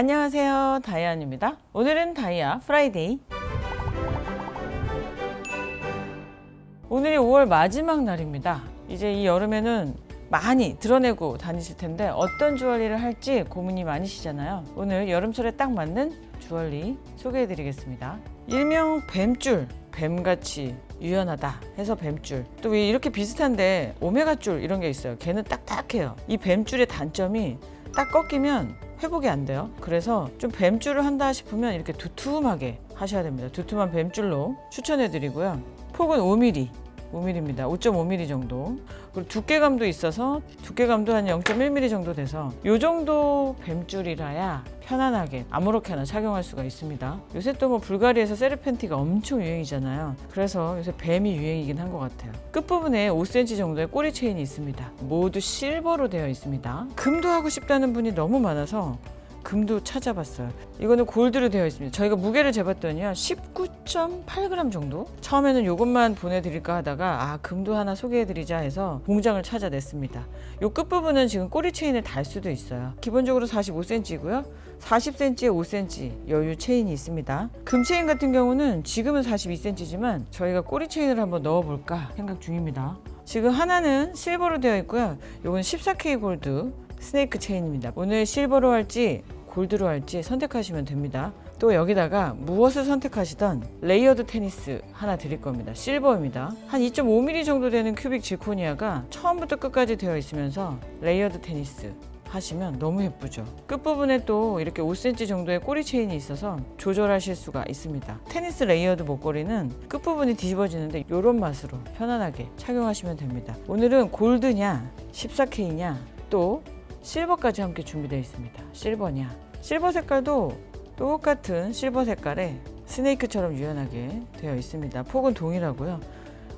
안녕하세요. 다이안입니다. 오늘은 다이아 프라이데이. 오늘이 5월 마지막 날입니다. 이제 이 여름에는 많이 드러내고 다니실 텐데 어떤 주얼리를 할지 고민이 많으시잖아요. 오늘 여름철에 딱 맞는 주얼리 소개해 드리겠습니다. 일명 뱀줄, 뱀같이 유연하다 해서 뱀줄. 또왜 이렇게 비슷한데 오메가줄 이런 게 있어요. 걔는 딱딱해요. 이 뱀줄의 단점이 딱 꺾이면 회복이 안 돼요. 그래서 좀 뱀줄을 한다 싶으면 이렇게 두툼하게 하셔야 됩니다. 두툼한 뱀줄로 추천해 드리고요. 폭은 5mm. 5mm입니다. 5.5mm 정도. 그리고 두께감도 있어서 두께감도 한 0.1mm 정도 돼서 이 정도 뱀줄이라야 편안하게 아무렇게나 착용할 수가 있습니다. 요새 또 뭐 불가리에서 세르 팬티가 엄청 유행이잖아요. 그래서 요새 뱀이 유행이긴 한 것 같아요. 끝부분에 5cm 정도의 꼬리 체인이 있습니다. 모두 실버로 되어 있습니다. 금도 하고 싶다는 분이 너무 많아서 금도 찾아봤어요. 이거는 골드로 되어 있습니다. 저희가 무게를 재봤더니요. 19.8g 정도? 처음에는 이것만 보내드릴까 하다가 아 금도 하나 소개해드리자 해서 공장을 찾아냈습니다. 이 끝부분은 지금 꼬리 체인을 달 수도 있어요. 기본적으로 45cm이고요. 40cm에 5cm 여유 체인이 있습니다. 금 체인 같은 경우는 지금은 42cm지만 저희가 꼬리 체인을 한번 넣어볼까 생각 중입니다. 지금 하나는 실버로 되어 있고요. 이건 14K 골드 스네이크 체인입니다. 오늘 실버로 할지 골드로 할지 선택하시면 됩니다. 또 여기다가 무엇을 선택하시던 레이어드 테니스 하나 드릴 겁니다. 실버입니다. 한 2.5mm 정도 되는 큐빅 질코니아가 처음부터 끝까지 되어 있으면서 레이어드 테니스 하시면 너무 예쁘죠. 끝부분에 또 이렇게 5cm 정도의 꼬리 체인이 있어서 조절하실 수가 있습니다. 테니스 레이어드 목걸이는 끝부분이 뒤집어지는데 이런 맛으로 편안하게 착용하시면 됩니다. 오늘은 골드냐 14K냐 또 실버까지 함께 준비되어 있습니다. 실버냐. 실버 색깔도 똑같은 실버 색깔에 스네이크처럼 유연하게 되어 있습니다. 폭은 동일하고요.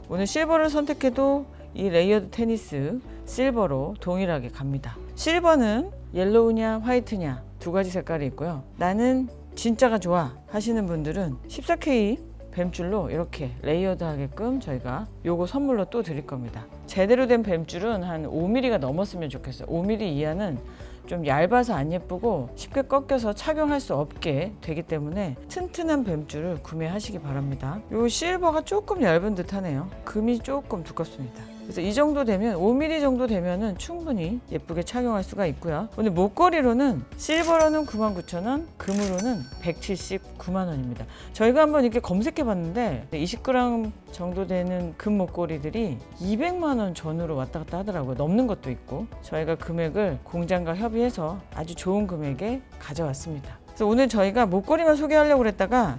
오늘 실버를 선택해도 이 레이어드 테니스 실버로 동일하게 갑니다. 실버는 옐로우냐 화이트냐 두 가지 색깔이 있고요. 나는 진짜가 좋아 하시는 분들은 14K 뱀줄로 이렇게 레이어드 하게끔 저희가 요거 선물로 또 드릴 겁니다. 제대로 된 뱀줄은 한 5mm가 넘었으면 좋겠어요. 5mm 이하는 좀 얇아서 안 예쁘고 쉽게 꺾여서 착용할 수 없게 되기 때문에 튼튼한 뱀줄을 구매하시기 바랍니다. 요 실버가 조금 얇은 듯 하네요. 금이 조금 두껍습니다. 그래서 이 정도 되면 5mm 정도 되면은 충분히 예쁘게 착용할 수가 있고요. 오늘 목걸이로는 실버로는 99,000원, 금으로는 179만 원입니다. 저희가 한번 이렇게 검색해 봤는데 20g 정도 되는 금 목걸이들이 200만 원 전후로 왔다 갔다 하더라고요. 넘는 것도 있고 저희가 금액을 공장과 협의해서 아주 좋은 금액에 가져왔습니다. 그래서 오늘 저희가 목걸이만 소개하려고 그랬다가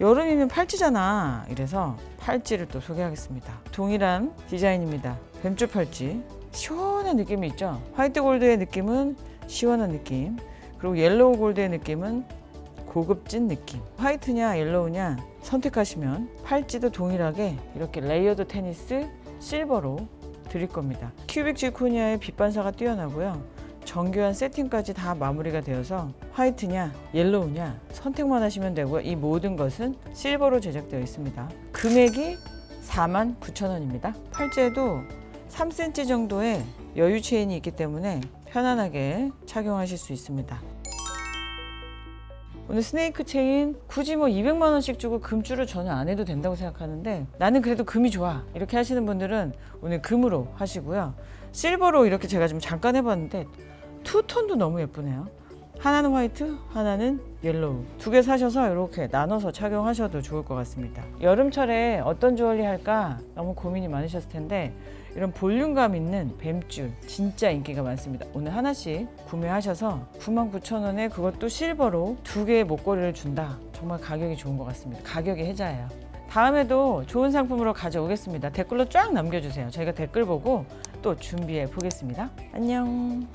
여름이면 팔찌잖아. 이래서 팔찌를 또 소개하겠습니다. 동일한 디자인입니다. 뱀줄 팔찌. 시원한 느낌이 있죠? 화이트 골드의 느낌은 시원한 느낌. 그리고 옐로우 골드의 느낌은 고급진 느낌. 화이트냐 옐로우냐 선택하시면 팔찌도 동일하게 이렇게 레이어드 테니스 실버로 드릴 겁니다. 큐빅 질코니아의 빛 반사가 뛰어나고요. 정교한 세팅까지 다 마무리가 되어서 화이트냐 옐로우냐 선택만 하시면 되고요. 이 모든 것은 실버로 제작되어 있습니다. 금액이 49,000원입니다. 팔찌에도 3cm 정도의 여유 체인이 있기 때문에 편안하게 착용하실 수 있습니다. 오늘 스네이크 체인 굳이 뭐 200만 원씩 주고 금줄을 전혀 안 해도 된다고 생각하는데 나는 그래도 금이 좋아. 이렇게 하시는 분들은 오늘 금으로 하시고요. 실버로 이렇게 제가 좀 잠깐 해봤는데 투톤도 너무 예쁘네요 하나는 화이트 하나는 옐로우 두 개 사셔서 이렇게 나눠서 착용하셔도 좋을 것 같습니다 여름철에 어떤 주얼리 할까 너무 고민이 많으셨을 텐데 이런 볼륨감 있는 뱀줄 진짜 인기가 많습니다. 오늘 하나씩 구매하셔서 99,000원에 그것도 실버로 두 개의 목걸이를 준다. 정말 가격이 좋은 것 같습니다. 가격이 혜자예요. 다음에도 좋은 상품으로 가져오겠습니다. 댓글로 쫙 남겨주세요. 저희가 댓글 보고 또 준비해 보겠습니다. 안녕.